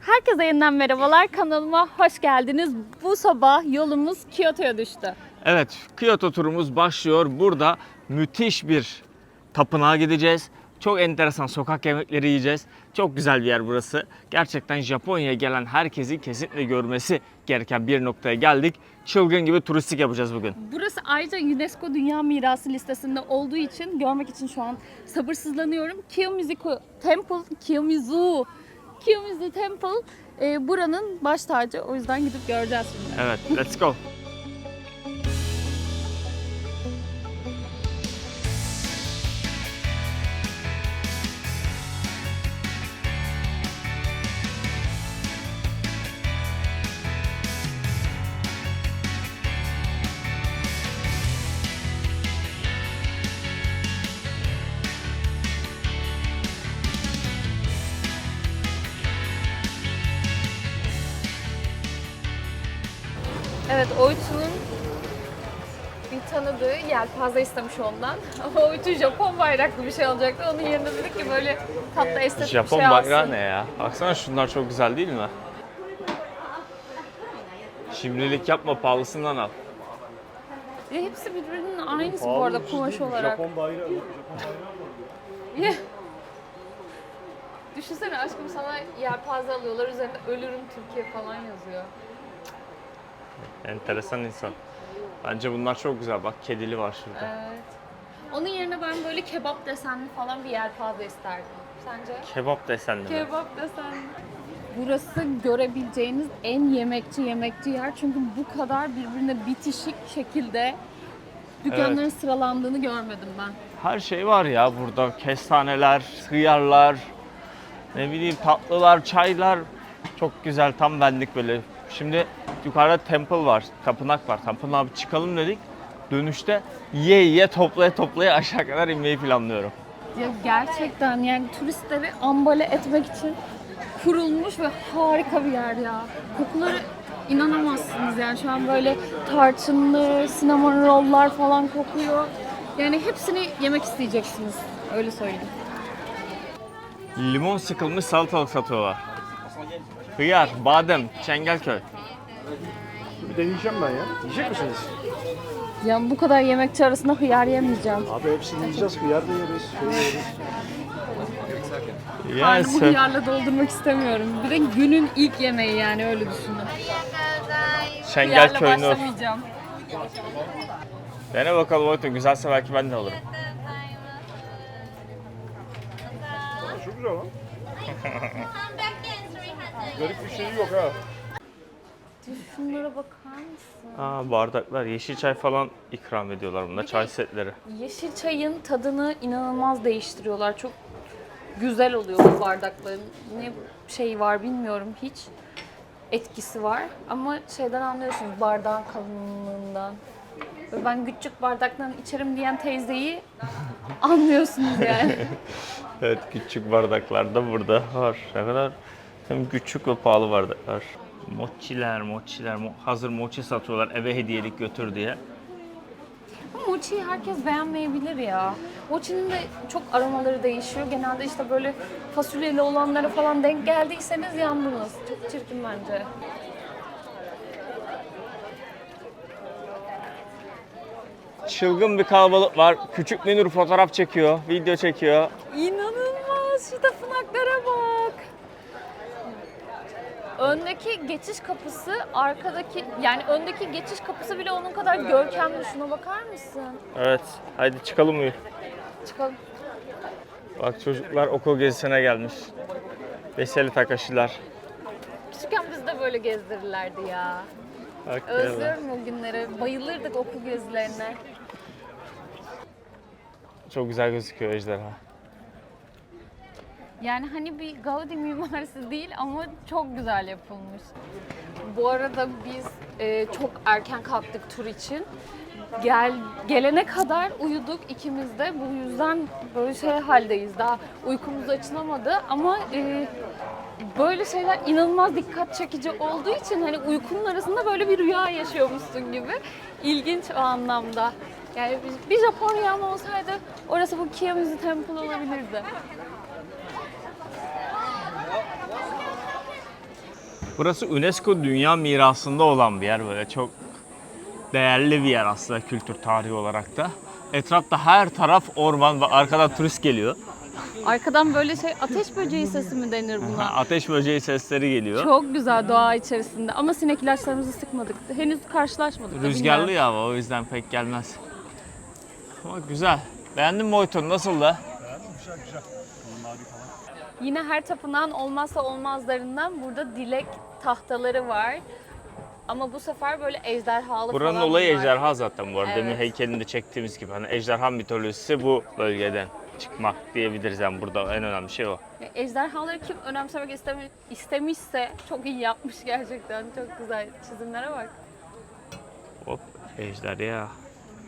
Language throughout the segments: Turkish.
Herkese yeniden merhabalar. Kanalıma hoş geldiniz. Bu sabah yolumuz Kyoto'ya düştü. Evet, Kyoto turumuz başlıyor. Burada müthiş bir tapınağa gideceğiz. Çok enteresan sokak yemekleri yiyeceğiz. Çok güzel bir yer burası. Gerçekten Japonya'ya gelen herkesi kesinlikle görmesi gereken bir noktaya geldik. Çılgın gibi turistik yapacağız bugün. Burası ayrıca UNESCO Dünya Mirası listesinde olduğu için görmek için şu an sabırsızlanıyorum. Kiyomizu Temple, Kiyomizu, Kiyomizu Temple e, buranın baş tacı. O yüzden gidip göreceğiz şimdi. Evet, let's go. Evet, Oytu'nun bir tanıdığı yelpaze istemiş ondan. Ama Oytu Japon bayraklı bir şey alacaktı. Onun yerine dedik ki böyle tatlı estetik Japon bir şey bayrağı alsın. ne ya? Baksana şunlar çok güzel değil mi? Şimdilik yapma pahalısından al. Ya hepsi birbirinin aynısı bu arada kumaş olarak. Japon bayrağı. Ya. Düşünsene aşkım sana yelpaze alıyorlar üzerinde ölürüm Türkiye falan yazıyor. Enteresan insan. Bence bunlar çok güzel. Bak kedili var şurada. Evet. Onun yerine ben böyle kebap desenli falan bir yelpaze isterdim. Sence? Kebap desenli mi? Kebap desenli. Burası görebileceğiniz en yemekçi yemekçi yer. Çünkü bu kadar birbirine bitişik şekilde dükkanların sıralandığını görmedim ben. Her şey var ya burada. Kestaneler, hıyarlar, ne bileyim tatlılar, çaylar. Çok güzel tam benlik böyle. Şimdi yukarıda temple var, tapınak var. Tapınağa bir çıkalım dedik. Dönüşte ye ye toplaya toplaya aşağı kadar inmeyi planlıyorum. Ya gerçekten yani turistleri ambale etmek için kurulmuş ve harika bir yer ya. Kokuları inanamazsınız yani şu an böyle tarçınlı, cinnamon roll'lar falan kokuyor. Yani hepsini yemek isteyeceksiniz. Öyle söyleyeyim. Limon sıkılmış salatalık satıyorlar. Hıyar, badem, Çengelköy. Bir deneyeceğim ben ya. Yiyecek misiniz? Yani bu kadar yemekçi arasında hıyar yemeyeceğim. Abi hepsini yiyeceğiz. Hıyar da yeriz. Şey yeriz. Karnımı hıyarla doldurmak istemiyorum. Bir de günün ilk yemeği yani öyle düşünün. Hıyarla Çengelköy Nur. başlamayacağım. Dene bakalım Oytun. Güzelse belki ben de alırım. Çok güzel lan. Garip bir şey yok ha. Şunlara bakar mısın? Aa, bardaklar, yeşil çay falan ikram ediyorlar bunda. Çay setleri. Yeşil çayın tadını inanılmaz değiştiriyorlar. Çok güzel oluyor bu bardakların. Ne şey var bilmiyorum hiç. Etkisi var. Ama şeyden anlıyorsunuz bardağın kalınlığından. Ve ben küçük bardaktan içerim diyen teyzeyi anlıyorsunuz yani. Evet, küçük bardaklar da burada var. Ne kadar hem küçük ve pahalı bardaklar. Mochiler, mochiler, mo- hazır mochi satıyorlar eve hediyelik götür diye. Ama mochi'yi herkes beğenmeyebilir ya. Mochi'nin de çok aromaları değişiyor. Genelde işte böyle fasulyeli olanlara falan denk geldiyseniz yandınız. Çok çirkin bence. Çılgın bir kalabalık var. Küçük Minur fotoğraf çekiyor, video çekiyor. İnanılmaz. Şu tapınaklara bak. Öndeki geçiş kapısı, arkadaki yani öndeki geçiş kapısı bile onun kadar görkemli. Şuna bakar mısın? Evet, haydi çıkalım mı? Çıkalım. Bak çocuklar okul gezisine gelmiş. Veseli Takashi'ler. Küçükken biz de böyle gezdirirlerdi ya. Bak Özlüyorum o günleri. Bayılırdık okul gezilerine. Çok güzel gözüküyor ejderha. Yani hani bir Gaudi mimarisi değil ama çok güzel yapılmış. Bu arada biz e, çok erken kalktık tur için. Gel gelene kadar uyuduk ikimiz de. Bu yüzden böyle şey haldeyiz. Daha uykumuz açılamadı ama e, böyle şeyler inanılmaz dikkat çekici olduğu için hani uykunun arasında böyle bir rüya yaşıyormuşsun gibi. İlginç o anlamda. Yani bir- bir Japon rüyam olsaydı orası bu Kiyomizu Temple olabilirdi. Burası UNESCO Dünya Mirası'nda olan bir yer böyle çok değerli bir yer aslında kültür tarihi olarak da. Etrafta her taraf orman ve arkadan turist geliyor. Arkadan böyle şey ateş böceği sesi mi denir buna? Ateş böceği sesleri geliyor. Çok güzel doğa içerisinde ama sinek ilaçlarımızı sıkmadık. Henüz karşılaşmadık. Rüzgarlı ya o yüzden pek gelmez. Ama güzel. Beğendin mi Oytun? Nasıldı? Yine her tapınağın olmazsa olmazlarından burada dilek tahtaları var. Ama bu sefer böyle ejderhalı Buranın falan olayı bunlar. ejderha zaten bu arada. Demin Evet. heykelinde çektiğimiz gibi. Hani ejderha mitolojisi bu bölgeden çıkmak diyebiliriz yani burada en önemli şey o. Ya Ejderhaları kim önemsemek istemi- istemişse çok iyi yapmış gerçekten. Çok güzel çizimlere bak. Hop ejder ya.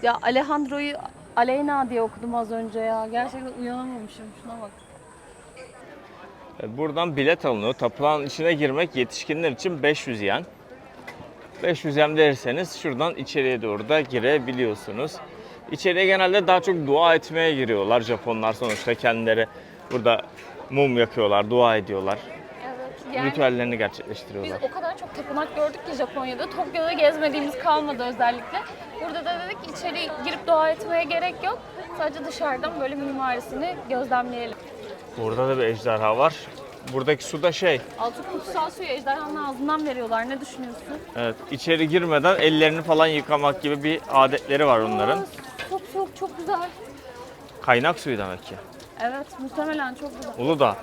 Ya Alejandro'yu Aleyna diye okudum az önce ya. Gerçekten uyanamamışım. Şuna bak. E, Buradan bilet alınıyor. Tapınağın içine girmek yetişkinler için 500 yen. 500 yen verirseniz şuradan içeriye doğru da girebiliyorsunuz. İçeriye genelde daha çok dua etmeye giriyorlar Japonlar sonuçta kendileri burada mum yakıyorlar, dua ediyorlar. Evet. Ritüellerini biz gerçekleştiriyorlar. o kadar çok tapınak gördük ki Japonya'da. Tokyo'da gezmediğimiz kalmadı özellikle. Burada da dedik içeri girip dua etmeye gerek yok. Sadece dışarıdan böyle mimarisini gözlemleyelim. Burada da bir ejderha var. Buradaki su da şey, Altı kutsal suyu ejderhanın ağzından veriyorlar. Ne düşünüyorsun? evet içeri girmeden ellerini falan yıkamak gibi bir adetleri var onların. Aa, çok soğuk, çok güzel. Kaynak suyu demek ki. Evet, muhtemelen çok güzel. Uludağ.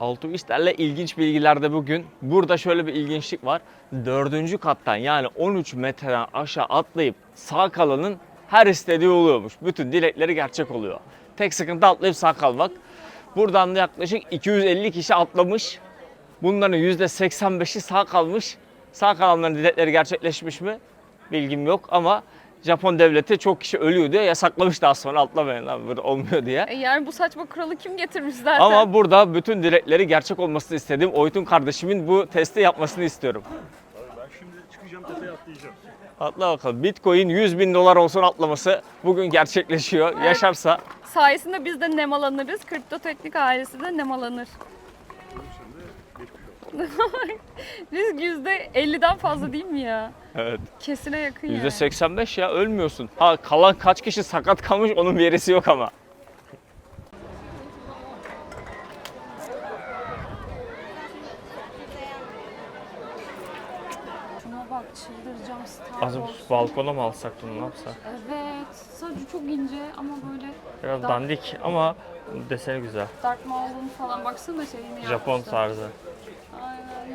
Altruistlerle ilginç bilgiler de bugün. Burada şöyle bir ilginçlik var. Dördüncü kattan yani 13 metreden aşağı atlayıp sağ kalanın her istediği oluyormuş. Bütün dilekleri gerçek oluyor. Tek sıkıntı atlayıp sağ kalmak. Buradan da yaklaşık 250 kişi atlamış. Bunların %85'i sağ kalmış. Sağ kalanların dilekleri gerçekleşmiş mi? Bilgim yok ama Japon devleti çok kişi ölüyor diye yasaklamış daha sonra atlamayın lan burada olmuyor diye. E yani bu saçma kuralı kim getirmiş zaten? Ama burada bütün dilekleri gerçek olmasını istediğim Oytun kardeşimin bu testi yapmasını istiyorum. Ben şimdi çıkacağım tepeye atlayacağım. Atla bakalım. Bitcoin 100 bin dolar olsun atlaması bugün gerçekleşiyor. Yaşarsa Sayesinde biz de nemalanırız. Kripto Teknik ailesi de nemalanır. Biz yüzde 50'den fazla değil mi ya? evet. Kesine yakın yani. %85 ya ölmüyorsun. Ha kalan kaç kişi sakat kalmış onun verisi yok ama. Şuna bak çıldıracağım Star Az Wars. balkona mı alsak bunu ne yapsak? Evet. Sadece çok ince ama böyle Biraz dandik ama deseni güzel. Dark Maul'un falan baksana şeyini Japon yapmışlar. tarzı.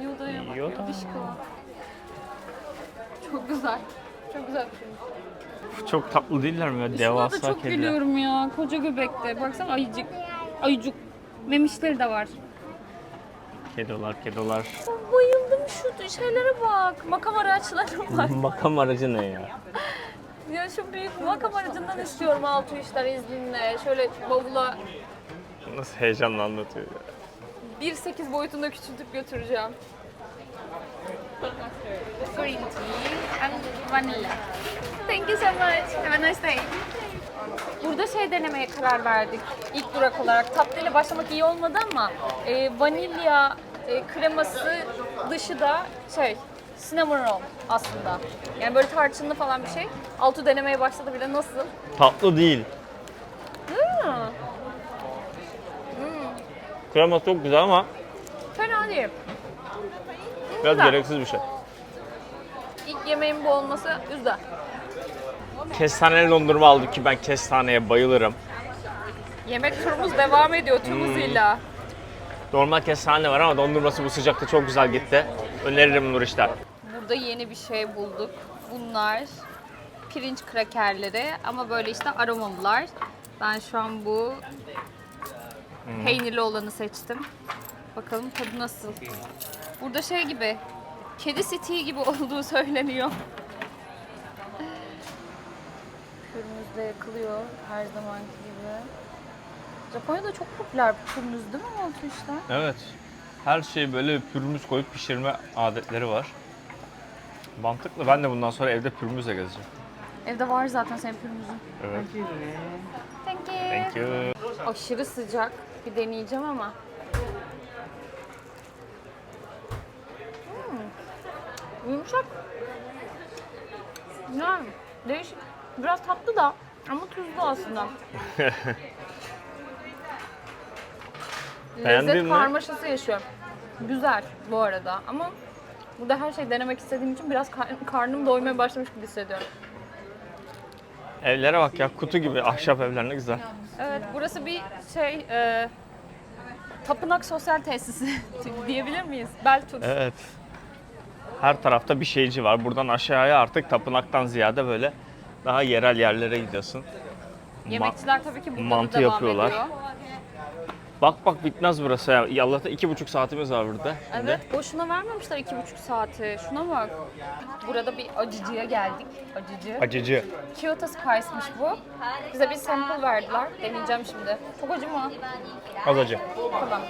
Yoda'ya bak. Yoda. Çok güzel. Çok güzel bir film. Çok tatlı değiller mi? Şuna da Devasa çok kediler. gülüyorum ya. Koca göbekte. Baksana ayıcık. Ayıcık. Memişleri de var. Kedolar, kedolar. Bayıldım şu şeylere bak. Makam araçları var. Makam aracı ne ya? ya şu büyük makam aracından istiyorum altı işler izninle. Şöyle bavula Nasıl heyecanla anlatıyor ya. 1.8 boyutunda küçültüp götüreceğim. Green tea and vanilla. Thank you so much. Have a nice day. Burada şey denemeye karar verdik ilk durak olarak. Tatlı ile başlamak iyi olmadı ama e, vanilya e, kreması dışı da şey cinnamon roll aslında. Yani böyle tarçınlı falan bir şey. Altı denemeye başladı bile nasıl? Tatlı değil. Krema çok güzel ama Fena değil. biraz Güzel. gereksiz bir şey. İlk yemeğim bu olması güzel. Kestaneli dondurma aldık ki ben kestaneye bayılırım. Yemek turumuz devam ediyor tüm hızıyla. Normal kestane var ama dondurması bu sıcakta çok güzel gitti. Öneririm Nur İşler. Burada yeni bir şey bulduk. Bunlar pirinç krakerleri ama böyle işte aromalılar. Ben şu an bu peynirli olanı seçtim. Bakalım tadı nasıl. Burada şey gibi, kedi sitiği gibi olduğu söyleniyor. Pürmüz de yakılıyor her zamanki gibi. Japonya'da çok popüler pürmüz değil mi altı işler? Evet. Her şey böyle pürmüz koyup pişirme adetleri var. Mantıklı. Ben de bundan sonra evde pürmüzle gezeceğim. Evde var zaten senin pürmüzün. Evet. Thank you. Thank you. Aşırı sıcak. Bir deneyeceğim ama. Hmm. Yumuşak. Yani değişik. Biraz tatlı da ama tuzlu aslında. Beğendin Lezzet mi? karmaşası yaşıyorum. Güzel bu arada ama burada her şeyi denemek istediğim için biraz kar- karnım doymaya başlamış gibi hissediyorum. Evlere bak ya kutu gibi ahşap evler ne güzel. Evet, burası bir şey, e, tapınak sosyal tesisi diyebilir miyiz? Beltur. Evet. Her tarafta bir şeyci var. Buradan aşağıya artık tapınaktan ziyade böyle daha yerel yerlere gidiyorsun. Yemekçiler tabii ki burada mantı da devam yapıyorlar. ediyor. Bak bak bitmez burası ya. Yallah iki buçuk saatimiz var burada. Şimdi. Evet, boşuna vermemişler iki buçuk saati. Şuna bak. Burada bir acıcıya geldik. Acıcı. Acıcı. Kyoto Spice'mış bu. Bize bir sample verdiler. Deneyeceğim şimdi. Çok acı mı? Az acı. Tamam.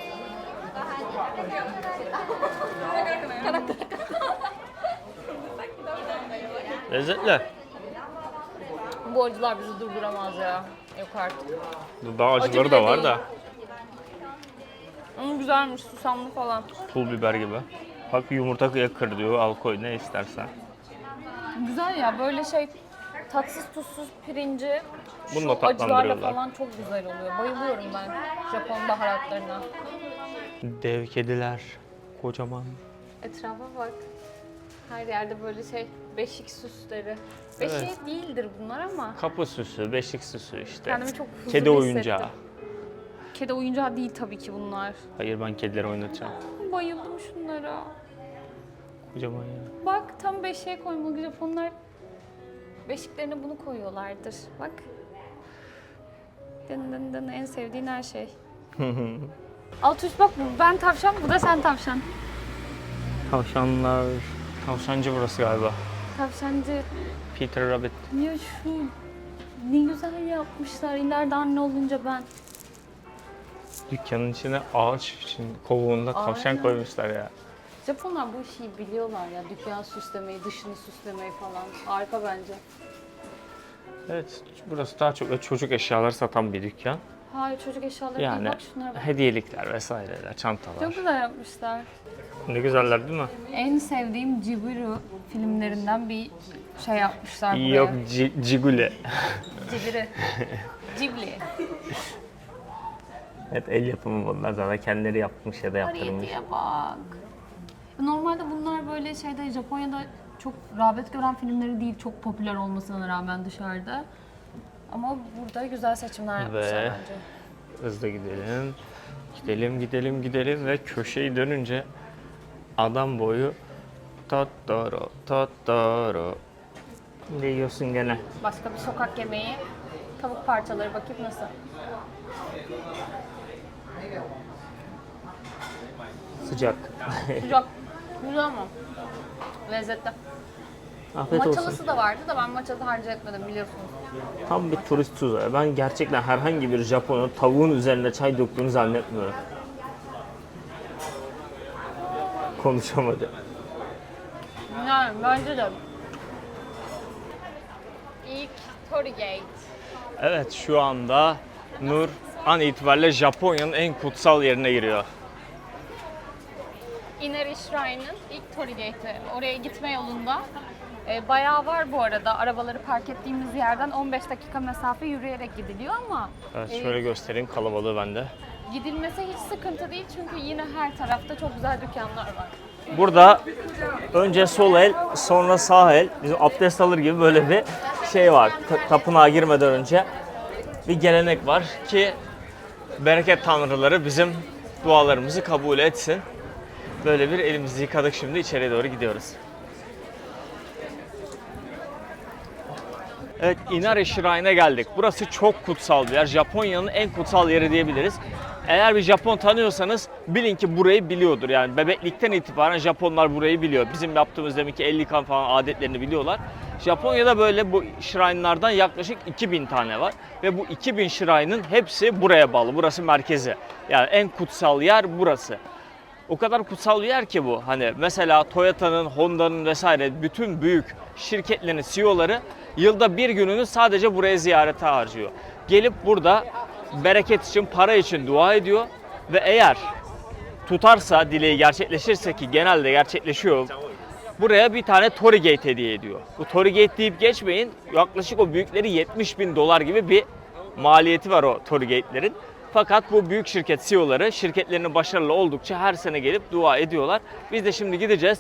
Lezzetli. Bu acılar bizi durduramaz ya. Yok artık. Daha Acı acıları bile da var değil. Ama güzelmiş, susamlı falan. Pul biber gibi. Bak yumurta kır diyor. Al koy ne istersen. Güzel ya böyle şey tatsız tuzsuz pirinci Bununla şu acılarla tatlandırıyorlar. falan çok güzel oluyor. Bayılıyorum ben Japon baharatlarına. Dev kediler. Kocaman. Etrafa bak. Her yerde böyle şey beşik süsleri. Beşik Evet. değildir bunlar ama Kapı süsü, beşik süsü işte. kendimi çok huzurlu Kedi oyuncağı. hissettim. Kedi oyuncağı değil tabii ki bunlar. Hayır ben kedileri oynatacağım. Bayıldım şunlara. Kocaman ya. Bak tam beşiğe koymalı Japonlar beşiklerine bunu koyuyorlardır. Bak. Dın dın dın en sevdiğin her şey. Alt üst bak bu ben tavşan bu da sen tavşan. Tavşanlar. Tavşancı burası galiba. Tavşancı. Peter Rabbit. Ya şu ne güzel yapmışlar ileride anne olunca ben. Dükkanın içine ağaç için kovuğunda tavşan Aynen. koymuşlar ya. Japonlar bu işi biliyorlar ya dükkan süslemeyi, dışını süslemeyi falan. Harika bence. Evet, burası daha çok çocuk eşyaları satan bir dükkan. Hayır çocuk eşyaları Yani değil bak şunlara bak. hediyelikler vesaireler, çantalar. Çok güzel yapmışlar. Ne güzeller değil mi? En sevdiğim Jibiru filmlerinden bir şey yapmışlar buraya. Yok, ci- cigule. Cibiri. Ghibli. Evet, el yapımı bunlar zaten kendileri yapmış ya da yaptırmış. Hariyetiye bak. Normalde bunlar böyle şeyde Japonya'da çok rağbet gören filmleri değil çok popüler olmasına rağmen dışarıda. Ama burada güzel seçimler yapmışlar Ve- bence. Hızlı gidelim. Gidelim, gidelim, gidelim ve köşeyi dönünce adam boyu Totoro, Totoro. Ne yiyorsun gene? Başka bir sokak yemeği. Tavuk parçaları bakayım nasıl? Sıcak. Sıcak. Güzel ama. Lezzetli. Afiyet olsun. Maçalısı da vardı da ben maçalı harcı etmedim biliyorsunuz. Tam bir turist tuzağı. Ben gerçekten herhangi bir Japon'un tavuğun üzerine çay döktüğünü zannetmiyorum. Konuşamadı. Yani bence de. İlk Torigate. Evet şu anda Nur an itibariyle Japonya'nın en kutsal yerine giriyor. Inari Shrine'ın ilk Torigate'i. Oraya gitme yolunda e, bayağı var bu arada. Arabaları park ettiğimiz yerden 15 dakika mesafe yürüyerek gidiliyor ama Evet e, şöyle göstereyim kalabalığı bende. gidilmesi hiç sıkıntı değil çünkü yine her tarafta çok güzel dükkanlar var. Burada önce sol el sonra sağ el bizim abdest alır gibi böyle bir şey var. Ta- tapınağa girmeden önce bir gelenek var ki bereket tanrıları bizim dualarımızı kabul etsin. Böyle bir elimizi yıkadık şimdi içeriye doğru gidiyoruz. Evet Inari Shrine'e geldik. Burası çok kutsal bir yer. Japonya'nın en kutsal yeri diyebiliriz. Eğer bir Japon tanıyorsanız bilin ki burayı biliyordur. Yani bebeklikten itibaren Japonlar burayı biliyor. Bizim yaptığımız demek ki 50 kan falan adetlerini biliyorlar. Japonya'da böyle bu shrine'lardan yaklaşık 2000 tane var. Ve bu 2000 shrine'ın hepsi buraya bağlı. Burası merkezi. Yani en kutsal yer burası. O kadar kutsal bir yer ki bu. Hani mesela Toyota'nın, Honda'nın vesaire bütün büyük şirketlerin CEO'ları yılda bir gününü sadece buraya ziyarete harcıyor. Gelip burada bereket için, para için dua ediyor ve eğer tutarsa, dileği gerçekleşirse ki genelde gerçekleşiyor. Buraya bir tane Torigate hediye ediyor. Bu Torigate deyip geçmeyin. Yaklaşık o büyükleri 70 bin dolar gibi bir maliyeti var o Torigate'lerin. Fakat bu büyük şirket CEO'ları şirketlerinin başarılı oldukça her sene gelip dua ediyorlar. Biz de şimdi gideceğiz.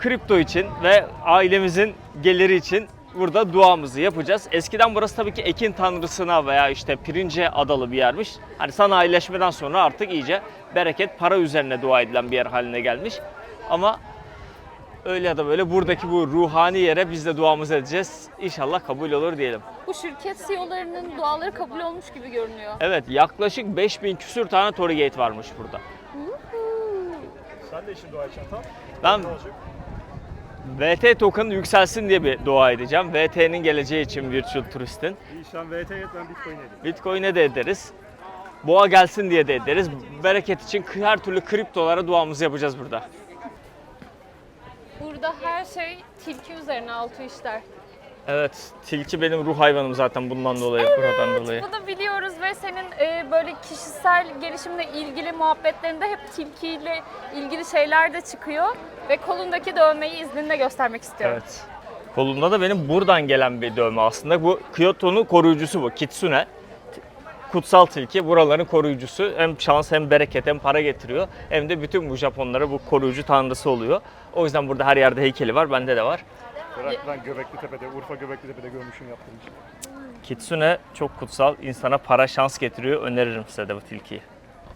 Kripto için ve ailemizin geliri için burada duamızı yapacağız. Eskiden burası tabii ki ekin tanrısına veya işte pirince adalı bir yermiş. Hani sanayileşmeden sonra artık iyice bereket para üzerine dua edilen bir yer haline gelmiş. Ama öyle ya da böyle buradaki bu ruhani yere biz de duamızı edeceğiz. İnşallah kabul olur diyelim. Bu şirket CEO'larının duaları kabul olmuş gibi görünüyor. Evet yaklaşık 5000 küsür tane Torigate varmış burada. Sen de işin dua Ben? VT token yükselsin diye bir dua edeceğim. VT'nin geleceği için Virtual Turist'in. Sen VT et ben Bitcoin edeyim. Bitcoin'e de ederiz. Boğa gelsin diye de ederiz. Bereket için her türlü kriptolara duamızı yapacağız burada. Burada her şey tilki üzerine altı işler. Evet, tilki benim ruh hayvanım zaten bundan dolayı, buradan dolayı. Bunu biliyoruz ve senin e, böyle kişisel gelişimle ilgili muhabbetlerinde hep tilkiyle ilgili şeyler de çıkıyor. Ve kolundaki dövmeyi izninle göstermek istiyorum. Evet. Kolumda da benim buradan gelen bir dövme aslında. Bu Kyoto'nun koruyucusu bu, Kitsune. Kutsal tilki buraların koruyucusu. Hem şans hem bereket hem para getiriyor. Hem de bütün bu Japonlara bu koruyucu tanrısı oluyor. O yüzden burada her yerde heykeli var, bende de var. Bırak ben Göbekli Tepe'de, Urfa Göbekli Tepe'de görmüşüm yaptığım için. Kitsune çok kutsal, insana para şans getiriyor. Öneririm size de bu tilkiyi.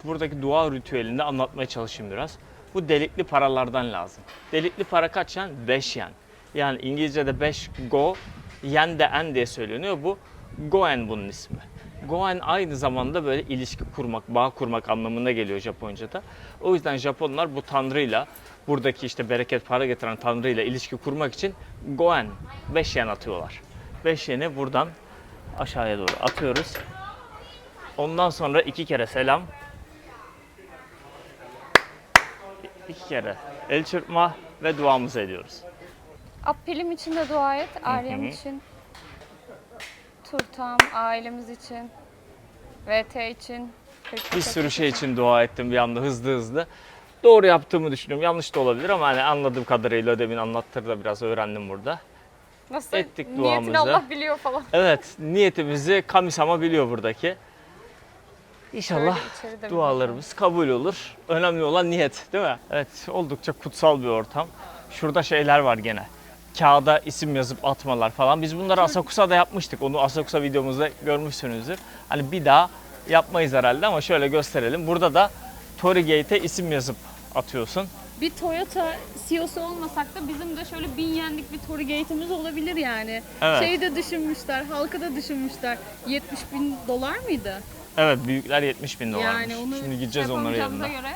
Buradaki dua ritüelini anlatmaya çalışayım biraz. Bu delikli paralardan lazım. Delikli para kaç yen? 5 yen. Yani İngilizce'de 5 go, yen de en diye söyleniyor. Bu goen bunun ismi. Goen aynı zamanda böyle ilişki kurmak, bağ kurmak anlamına geliyor Japonca'da. O yüzden Japonlar bu tanrıyla, buradaki işte bereket para getiren tanrıyla ilişki kurmak için goen, 5 yen atıyorlar. 5 yeni buradan aşağıya doğru atıyoruz. Ondan sonra iki kere selam. İki kere el çırpma ve duamızı ediyoruz. Appelim için de dua et, hı. için. Turtam, ailemiz için. VT için. Bir sürü şey için dua ettim bir anda hızlı hızlı. Doğru yaptığımı düşünüyorum. Yanlış da olabilir ama hani anladığım kadarıyla demin anlattır da biraz öğrendim burada. Nasıl? Ettik Niyetini duamızı. Allah biliyor falan. Evet, niyetimizi Kamisama biliyor buradaki. İnşallah dualarımız kabul olur. Önemli olan niyet, değil mi? Evet, oldukça kutsal bir ortam. Şurada şeyler var gene. Kağıda isim yazıp atmalar falan. Biz bunları Asakusa'da yapmıştık. Onu Asakusa videomuzda görmüşsünüzdür. Hani bir daha yapmayız herhalde ama şöyle gösterelim. Burada da Torigate'e isim yazıp atıyorsun. Bir Toyota CEO'su olmasak da bizim de şöyle bin yenlik bir Torygate'imiz olabilir yani. Evet. Şeyi de düşünmüşler, halkı da düşünmüşler. 70 bin dolar mıydı? Evet, büyükler 70 bin dolarmış. Yani onu Şimdi gideceğiz onların yanına. göre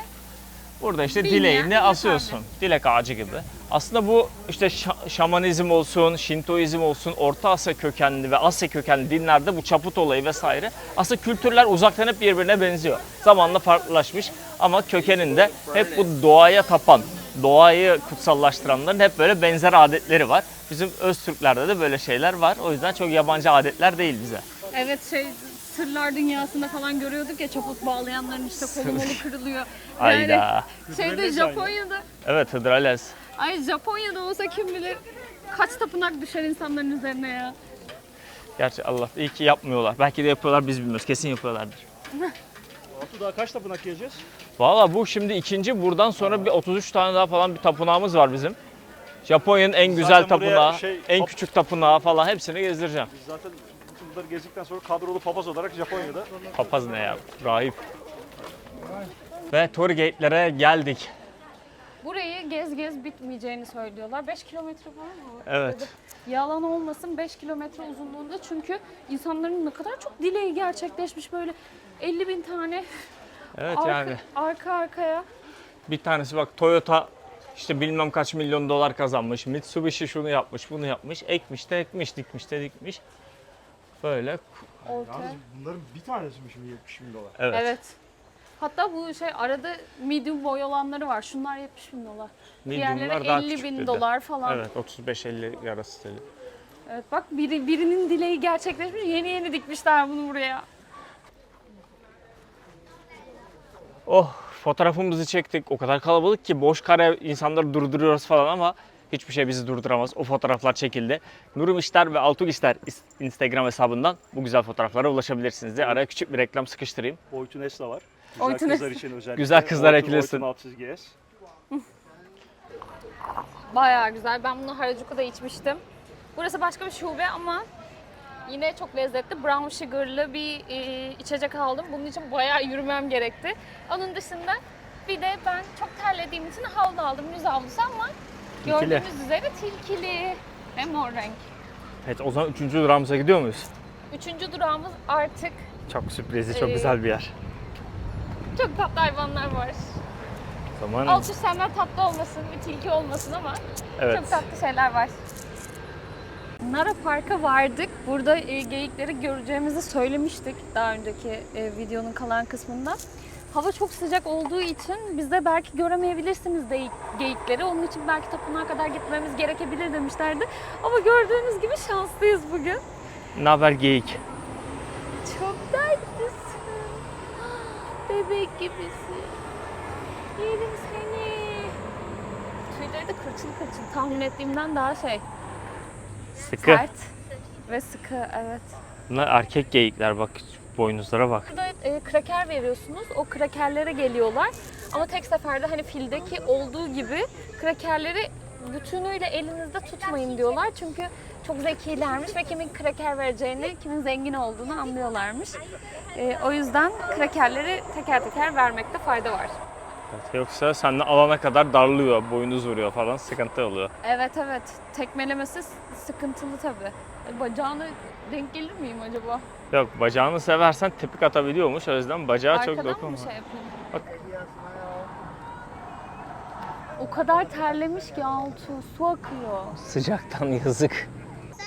Burada işte Bilmeyen dileğini yeterli. asıyorsun. Dilek ağacı gibi. Aslında bu işte şa- şamanizm olsun, Şintoizm olsun, Orta Asya kökenli ve Asya kökenli dinlerde bu çaput olayı vesaire. Aslında kültürler uzaktan hep birbirine benziyor. Zamanla farklılaşmış ama kökeninde hep bu doğaya tapan, doğayı kutsallaştıranların hep böyle benzer adetleri var. Bizim Öztürklerde de böyle şeyler var. O yüzden çok yabancı adetler değil bize. evet şey sırlar dünyasında falan görüyorduk ya çaput bağlayanların işte kolu molu kırılıyor. Yani Ayda. şeyde. Japonya'da Evet Hıdrales. Ay Japonya'da olsa kim bilir kaç tapınak düşer insanların üzerine ya. Gerçi Allah iyi ki yapmıyorlar. Belki de yapıyorlar biz bilmiyoruz. Kesin yapıyorlardır. Batu daha kaç tapınak geleceğiz? Valla bu şimdi ikinci. Buradan sonra bir 33 tane daha falan bir tapınağımız var bizim. Japonya'nın en güzel Zaten buraya tapınağı, şey- en pap- küçük tapınağı falan hepsini gezdireceğim. Biz zaten bütün bunları gezdikten sonra kadrolu papaz olarak Japonya'da Papaz ne ya? Rahip. Ve Torigate'lere geldik. Burayı gez gez bitmeyeceğini söylüyorlar. 5 kilometre falan mı? Evet. Yalan olmasın 5 kilometre uzunluğunda çünkü insanların ne kadar çok dileği gerçekleşmiş böyle 50 bin tane Evet arka, yani arka arkaya. bir tanesi bak Toyota işte bilmem kaç milyon dolar kazanmış. Mitsubishi şunu yapmış, bunu yapmış. Ekmiş de ekmiş, dikmiş de dikmiş. Böyle Ortaya. Yalnız bunların bir tanesi mi şimdi 70 bin dolar? evet. Evet. Hatta bu şey arada medium boy olanları var. Şunlar 70 bin dolar. Diğerleri daha 50 küçük bin dedi. dolar falan. Evet. Evet 35-50 arası dedi. bak biri, birinin dileği gerçekleşmiş. Yeni yeni dikmişler bunu buraya. Oh fotoğrafımızı çektik. O kadar kalabalık ki boş kare insanları durduruyoruz falan ama hiçbir şey bizi durduramaz. O fotoğraflar çekildi. Nurum İşler ve Altuk İşler Instagram hesabından bu güzel fotoğraflara ulaşabilirsiniz diye araya küçük bir reklam sıkıştırayım. Boyutu Nesla var. Güzel Oytu kızlar için özellikle. Güzel kızlar eklesin. Oytu Maltese GS. Bayağı güzel. Ben bunu Harajuku'da içmiştim. Burası başka bir şube ama yine çok lezzetli. Brown sugar'lı bir e, içecek aldım. Bunun için bayağı yürümem gerekti. Onun dışında bir de ben çok terlediğim için havlu aldım. Yüz havlusu ama Tilkili. gördüğünüz üzere tilkili ve mor renk. Evet o zaman üçüncü durağımıza gidiyor muyuz? Üçüncü durağımız artık Çok sürprizli, çok Ee, güzel bir yer. Çok tatlı hayvanlar var. Zaman Alçı senden tatlı olmasın, bir tilki olmasın ama evet. Çok tatlı şeyler var. Nara Park'a vardık. Burada e, geyikleri göreceğimizi söylemiştik daha önceki e, videonun kalan kısmında. Hava çok sıcak olduğu için biz de belki göremeyebilirsiniz de geyikleri. Onun için belki tapınağa kadar gitmemiz gerekebilir demişlerdi. Ama gördüğünüz gibi şanslıyız bugün. Ne haber geyik? Çok tatlısın. Bebek gibisin. Yerim seni. Tüyleri de kırçıl kırçıl. Tahmin ettiğimden daha şey. Sıkı. Sert ve sıkı evet. Bunlar erkek geyikler bak boynuzlara bak. Burada e, kraker veriyorsunuz. O krakerlere geliyorlar. Ama tek seferde hani fildeki olduğu gibi krakerleri bütünüyle elinizde tutmayın diyorlar. Çünkü çok zekilermiş ve kimin kraker vereceğini, kimin zengin olduğunu anlıyorlarmış. E, o yüzden krakerleri teker teker vermekte fayda var. Evet, Yoksa senden alana kadar darlıyor, boynuz vuruyor falan sıkıntı oluyor. Evet evet. Tekmelemesi sıkıntılı tabii. E, Bacağına denk gelir miyim acaba? Yok bacağını seversen tepik atabiliyormuş o yüzden bacağı çok Arkadan dokunma. mı şey yapayım? Bak. O kadar terlemiş ki altı su akıyor. Sıcaktan yazık.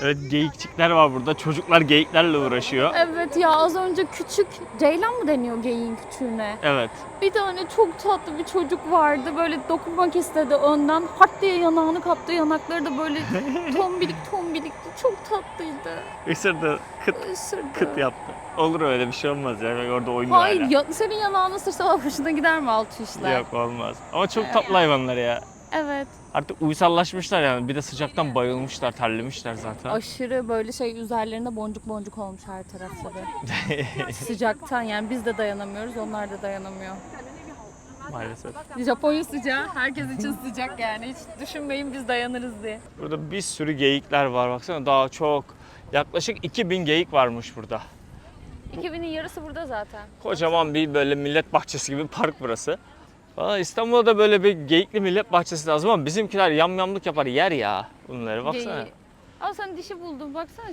Evet geyikçikler var burada. Çocuklar geyiklerle uğraşıyor. Evet ya az önce küçük Ceylan mı deniyor geyiğin küçüğüne? Evet. Bir tane çok tatlı bir çocuk vardı. Böyle dokunmak istedi önden. Hart diye yanağını kaptı. Yanakları da böyle tombilik tombilikti. Çok tatlıydı. Isırdı, kıt Isırdı. kıt yaptı. Olur öyle bir şey olmaz ya. Bak Orada oynuyor Hayır hala. ya, senin yanağını ısırsa hoşuna gider mi altı işler? Yok olmaz. Ama çok tatlı hayvanlar ya. Evet. Artık uysallaşmışlar yani. Bir de sıcaktan bayılmışlar, terlemişler zaten. Aşırı böyle şey üzerlerinde boncuk boncuk olmuş her tarafları. Sıcaktan yani biz de dayanamıyoruz onlar da dayanamıyor. Maalesef. Japonya sıcağı herkes için sıcak yani hiç düşünmeyin biz dayanırız diye. Burada bir sürü geyikler var baksana daha çok. Yaklaşık 2000 geyik varmış burada. 2000'in yarısı burada zaten. Kocaman bir böyle millet bahçesi gibi park burası. Valla İstanbul'da da böyle bir geyikli millet bahçesi lazım ama bizimkiler yamyamlık yapar yer ya bunları baksana. Geyiği. Al sana dişi buldum baksana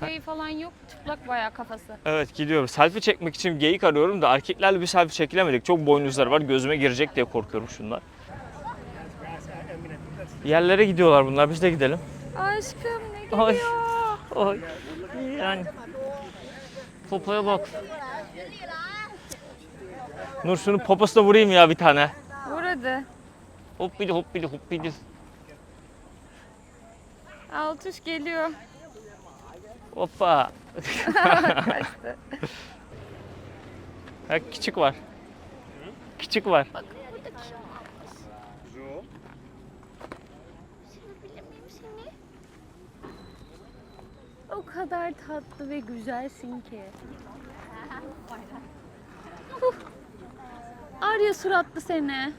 şey falan yok çıplak bayağı kafası. Evet gidiyorum. Selfie çekmek için geyik arıyorum da erkeklerle bir selfie çekilemedik. Çok boynuzları var gözüme girecek diye korkuyorum şunlar. Yerlere gidiyorlar bunlar biz de gidelim. Aşkım ne? Ay. Oy. Yani. Popoya bak. Nur şunu poposuna vurayım ya bir tane. Vur hadi. Hoppili hoppili hoppili. Altuş geliyor. Hoppa. Kaçtı. Ha, küçük var. Küçük var. O kadar tatlı ve güzelsin ki. Arya suratlı seni.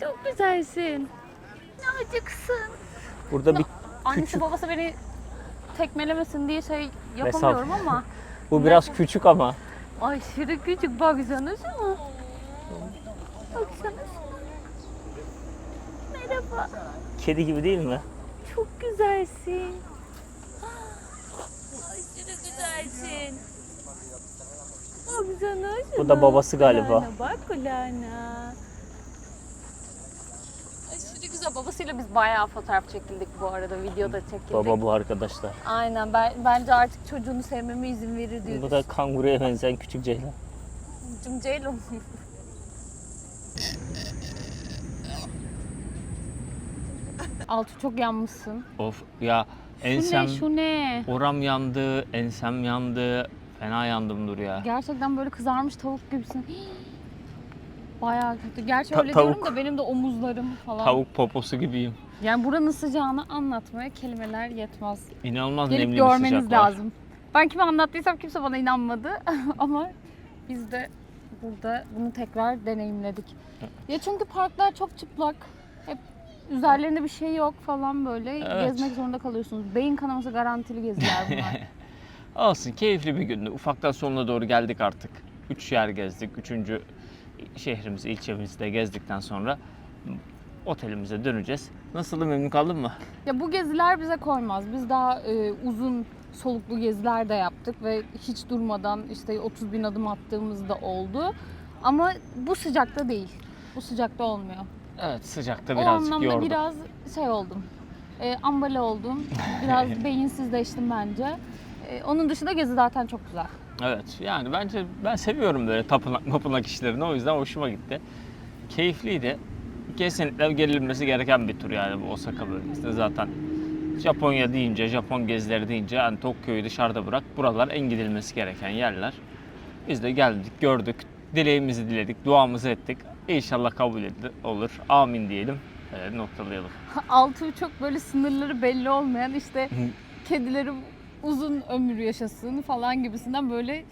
Çok güzelsin. Nacıksın. Burada bir Annesi babası beni tekmelemesin diye şey yapamıyorum ama bu biraz küçük ama. aşırı küçük baksana şuna. Baksana şuna. Merhaba. Kedi gibi değil mi? Çok güzelsin. Aşırı güzelsin. Bu da babası galiba. Kulağına bak kulağına. Aşırı güzel. Babasıyla biz bayağı fotoğraf çekildik bu arada. Videoda çekildik. Baba bu arkadaşlar. Aynen. Ben, bence artık çocuğunu sevmeme izin verir diye Bu da kanguruya benzeyen küçük ceylan. düşündüm. Ceylon. Altı çok yanmışsın. Of ya Şu ensem ne şu ne? oram yandı, ensem yandı. Fena yandım dur ya. Gerçekten böyle kızarmış tavuk gibisin. Bayağı kötü. Gerçi Ta- öyle diyorum tavuk. da benim de omuzlarım falan. Tavuk poposu gibiyim. Yani buranın sıcağını anlatmaya kelimeler yetmez. İnanılmaz Gelip nemli bir görmeniz sıcak var. lazım. Ben kime anlattıysam kimse bana inanmadı ama biz de burada bunu tekrar deneyimledik. Ya çünkü parklar çok çıplak. Hep üzerlerinde bir şey yok falan böyle Evet. gezmek zorunda kalıyorsunuz. Beyin kanaması garantili geziler bunlar. Olsun keyifli bir gündü. Ufaktan sonuna doğru geldik artık. Üç yer gezdik. Üçüncü şehrimizi, ilçemizi de gezdikten sonra otelimize döneceğiz. Nasıldı memnun kaldın mı? ya bu geziler bize koymaz. Biz daha e, uzun soluklu geziler de yaptık ve hiç durmadan işte 30 bin adım attığımız da oldu. Ama bu sıcakta değil. Bu sıcakta olmuyor. Evet sıcakta o birazcık anlamda yordu. biraz şey oldum. E, ambale oldum. Biraz beyinsizleştim bence. E, onun dışında gezi zaten çok güzel. Evet yani bence ben seviyorum böyle tapınak mapınak işlerini o yüzden hoşuma gitti. Keyifliydi. Kesinlikle gelinmesi gereken bir tur yani bu Osaka bölgesinde zaten. Japonya deyince, Japon gezileri deyince yani Tokyo'yu dışarıda bırak. Buralar en gidilmesi gereken yerler. Biz de geldik, gördük, dileğimizi diledik, duamızı ettik. İnşallah kabul edilir, olur. Amin diyelim. Evet, noktalayalım. Altı çok böyle sınırları belli olmayan işte kedilerim uzun ömür yaşasın falan gibisinden böyle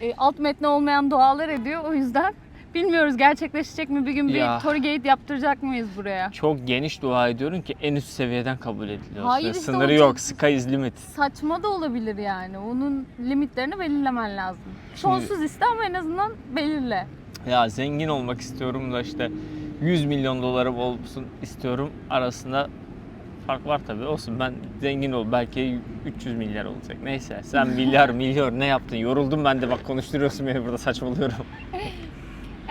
e, alt metni olmayan dualar ediyor. O yüzden bilmiyoruz gerçekleşecek mi bir gün bir Ya. Tory Gate yaptıracak mıyız buraya? Çok geniş dua ediyorum ki en üst seviyeden kabul ediliyor. Hayır işte Sınırı yok, sky is limit. Saçma da olabilir yani. Onun limitlerini belirlemen lazım. Sonsuz iste ama en azından belirle. Ya zengin olmak istiyorum da işte 100 milyon dolarım olsun istiyorum arasında fark var tabii olsun ben zengin ol belki 300 milyar olacak neyse sen milyar milyar ne yaptın yoruldum ben de bak konuşturuyorsun beni burada saçmalıyorum.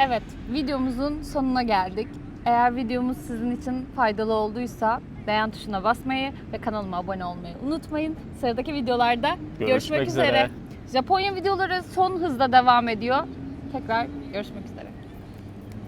Evet, videomuzun sonuna geldik. Eğer videomuz sizin için faydalı olduysa beğen tuşuna basmayı ve kanalıma abone olmayı unutmayın. Sıradaki videolarda görüşmek, Görüşmek üzere. üzere. Japonya videoları son hızda devam ediyor. Tekrar görüşmek üzere.